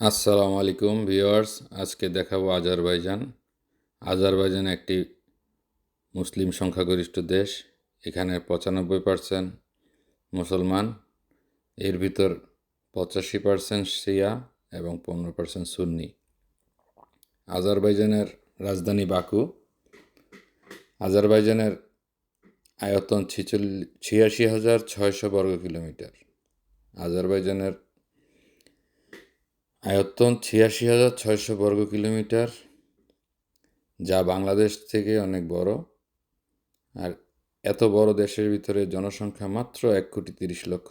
আসসালামু আলাইকুম ভিউয়ার্স, আজকে দেখাবো আজারবাইজান। আজারবাইজান একটি মুসলিম সংখ্যাগরিষ্ঠ দেশ, এখানে পঁচানব্বই পার্সেন্ট মুসলমান, এর ভিতর পঁচাশি পার্সেন্ট শিয়া এবং পনেরো পার্সেন্ট সুন্নি। আজারবাইজানের রাজধানী বাকু। আজারবাইজানের আয়তন ছিচল্লিশ ছিয়াশি হাজার ছয়শো বর্গ কিলোমিটার আজারবাইজানের আয়তন ছিয়াশি হাজার ছয়শো বর্গ কিলোমিটার, যা বাংলাদেশ থেকে অনেক বড়। আর এত বড় দেশের ভিতরে জনসংখ্যা মাত্র এক কোটি তিরিশ লক্ষ।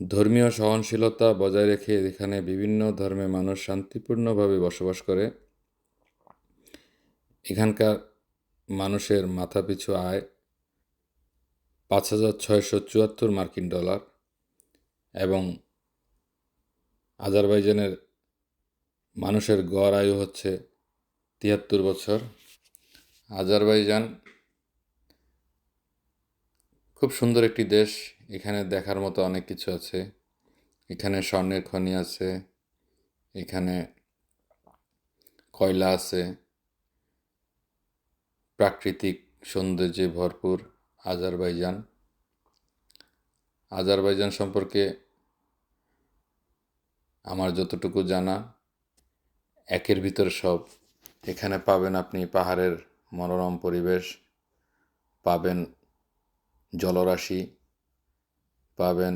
ধর্মীয় সহনশীলতা বজায় রেখে এখানে বিভিন্ন ধর্মের মানুষ শান্তিপূর্ণভাবে বসবাস করে। এখানকার মানুষের মাথাপিছু আয় পাঁচ হাজার ছয়শো চুয়াত্তর মার্কিন ডলার এবং আজারবাইজানের মানুষের গড় আয়ু হচ্ছে তিয়াত্তর বছর। আজারবাইজান খুব সুন্দর একটি দেশ। এখানে দেখার মতো অনেক কিছু আছে। এখানে স্বর্ণের খনি আছে। এখানে কয়লা আছে। প্রাকৃতিক সৌন্দর্যে ভরপুর আজারবাইজান। আজারবাইজান সম্পর্কে আমার যতটুকু জানা, একের ভিতর সব। এখানে পাবেন আপনি পাহাড়ের মনোরম পরিবেশ, পাবেন জলরাশি, পাবেন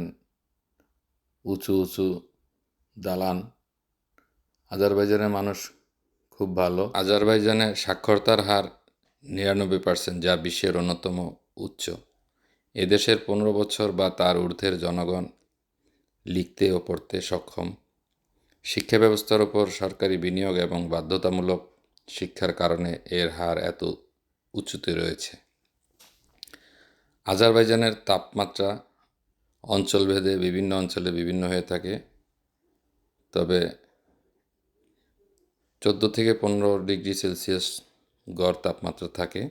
উঁচু উঁচু দালান। আজারবাইজানের মানুষ খুব ভালো। আজারবাইজানে সাক্ষরতার হার নিরানব্বই পার্সেন্ট যা বিশ্বের অন্যতম উচ্চ। এদেশের পনেরো বছর বা তার ঊর্ধ্বের জনগণ লিখতে ও পড়তে সক্ষম। শিক্ষা ব্যবস্থার ওপর সরকারি বিনিয়োগ এবং বাধ্যতামূলক শিক্ষার কারণে এর হার এত উঁচুতে রয়েছে। আজারবাইজানের তাপমাত্রা অঞ্চলভেদে বিভিন্ন অঞ্চলে বিভিন্ন হয়ে থাকে। তবে চোদ্দ থেকে পনেরো ডিগ্রি সেলসিয়াস গড় তাপমাত্রা থাকে।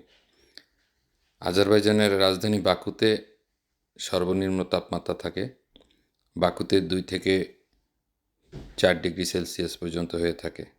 আজারবাইজানের রাজধানী বাকুতে সর্বনিম্ন তাপমাত্রা থাকে। বাকুতে দুই থেকে চার ডিগ্রি সেলসিয়াস পর্যন্ত হয়ে থাকে।